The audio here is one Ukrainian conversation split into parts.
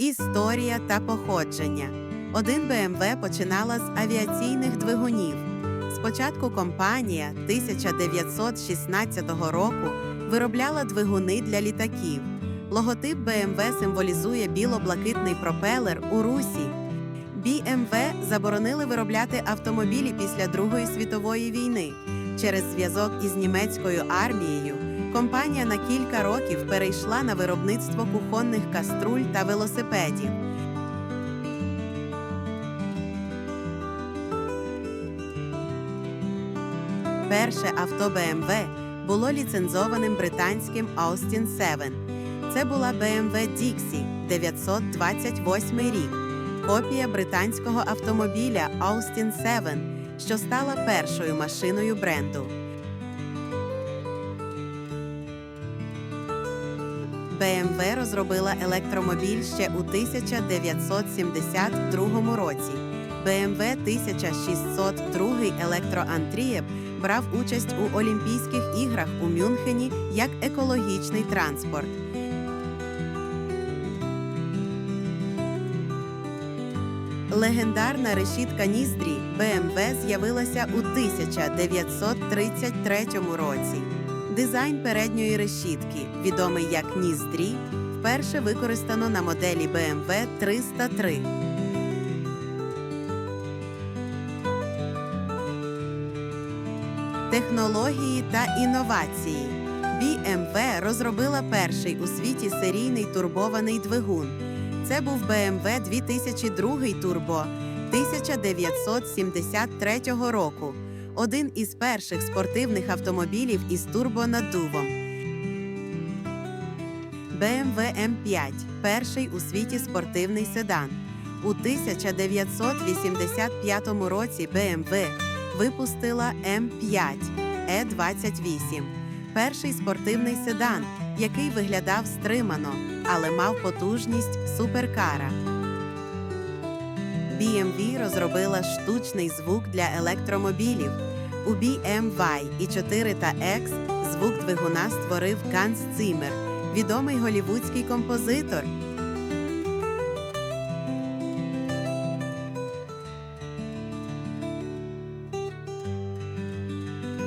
Історія та походження. Один BMW починала з авіаційних двигунів. Спочатку компанія 1916 року виробляла двигуни для літаків. Логотип BMW символізує біло-блакитний пропелер у русі. BMW заборонили виробляти автомобілі після Другої світової війни. Через зв'язок із німецькою армією компанія на кілька років перейшла на виробництво кухонних каструль та велосипедів. Перше авто BMW було ліцензованим британським Austin 7. Це була BMW Dixie 928 рік, копія британського автомобіля Austin 7, що стала першою машиною бренду. BMW розробила електромобіль ще у 1972 році. BMW 1602 електроантрієб брав участь у Олімпійських іграх у Мюнхені як екологічний транспорт. Легендарна решітка Ніздрі BMW з'явилася у 1933 році. Дизайн передньої решітки, відомий як Ніздрі, вперше використано на моделі BMW 303. Технології та інновації. BMW розробила перший у світі серійний турбований двигун. Це був BMW 2002 Turbo 1973 року. Один із перших спортивних автомобілів із турбонаддувом. BMW M5 перший у світі спортивний седан. У 1985 році BMW випустила М5 Е28, перший спортивний седан, який виглядав стримано, але мав потужність суперкара. BMW розробила штучний звук для електромобілів. У BMW і 4 та X звук двигуна створив Ганс Циммер, відомий голівудський композитор.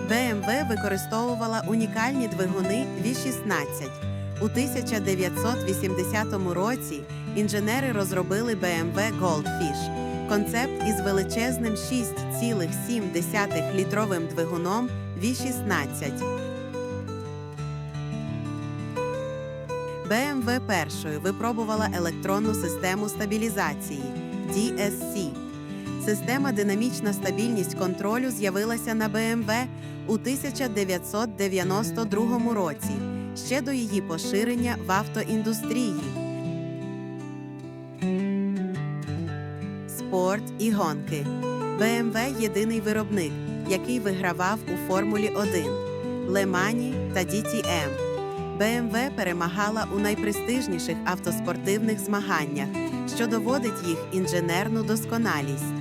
BMW використовувала унікальні двигуни V16. У 1980 році інженери розробили BMW Goldfish – концепт із величезним 6,7 літровим двигуном V16. BMW першою випробувала електронну систему стабілізації DSC. Система динамічна стабільність контролю з'явилася на BMW у 1992 році, ще до її поширення в автоіндустрії. Спорт і гонки. BMW – єдиний виробник, який вигравав у Формулі 1, Лемані та DTM. BMW перемагала у найпрестижніших автоспортивних змаганнях, що доводить їх інженерну досконалість.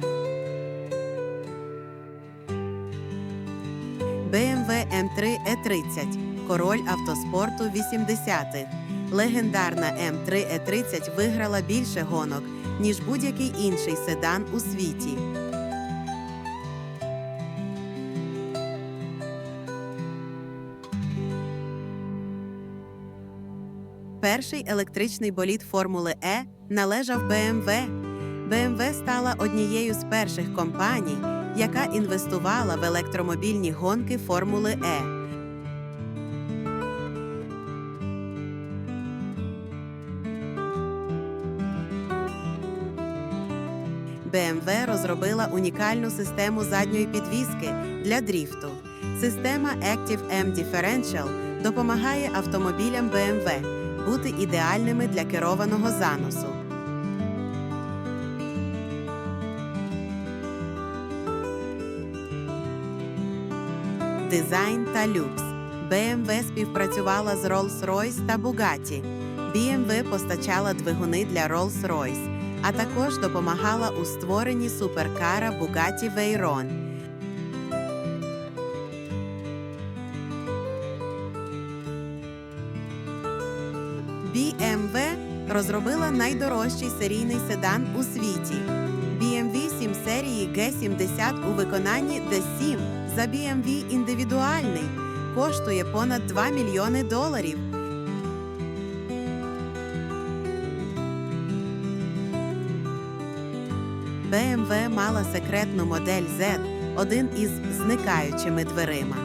BMW M3 E30 – король автоспорту 80-х. Легендарна M3 E30 виграла більше гонок, ніж будь-який інший седан у світі. Перший електричний болід Формули Е належав BMW. BMW стала однією з перших компаній, яка інвестувала в електромобільні гонки Формули Е. BMW розробила унікальну систему задньої підвіски для дріфту. Система Active M Differential допомагає автомобілям BMW бути ідеальними для керованого заносу. Дизайн та люкс. BMW співпрацювала з Rolls-Royce та Bugatti. BMW постачала двигуни для Rolls-Royce, а також допомагала у створенні суперкара Bugatti Veyron. BMW розробила найдорожчий серійний седан у світі. BMW 7 серії G70 у виконанні D7 за BMW індивідуальний коштує понад 2 мільйони доларів. BMW мала секретну модель Z, один із зникаючими дверима.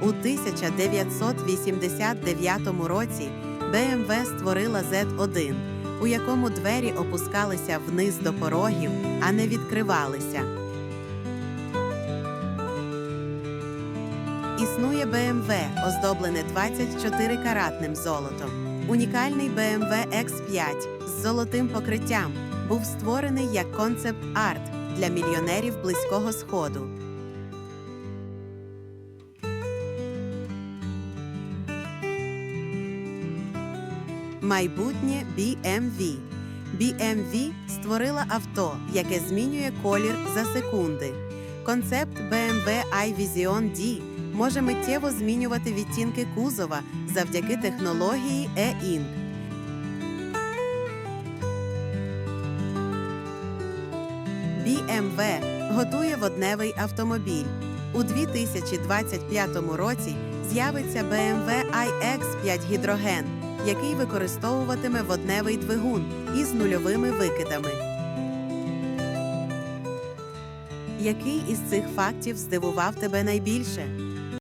У 1989 році BMW створила Z1, у якому двері опускалися вниз до порогів, а не відкривалися. Існує BMW, оздоблене 24-каратним золотом. Унікальний BMW X5 з золотим покриттям був створений як концепт-арт для мільйонерів Близького Сходу. Майбутнє BMW. BMW створила авто, яке змінює колір за секунди. Концепт BMW iVision D може миттєво змінювати відтінки кузова завдяки технології E-Ink. BMW готує водневий автомобіль. У 2025 році з'явиться BMW iX5 гідроген, який використовуватиме водневий двигун із нульовими викидами. Який із цих фактів здивував тебе найбільше?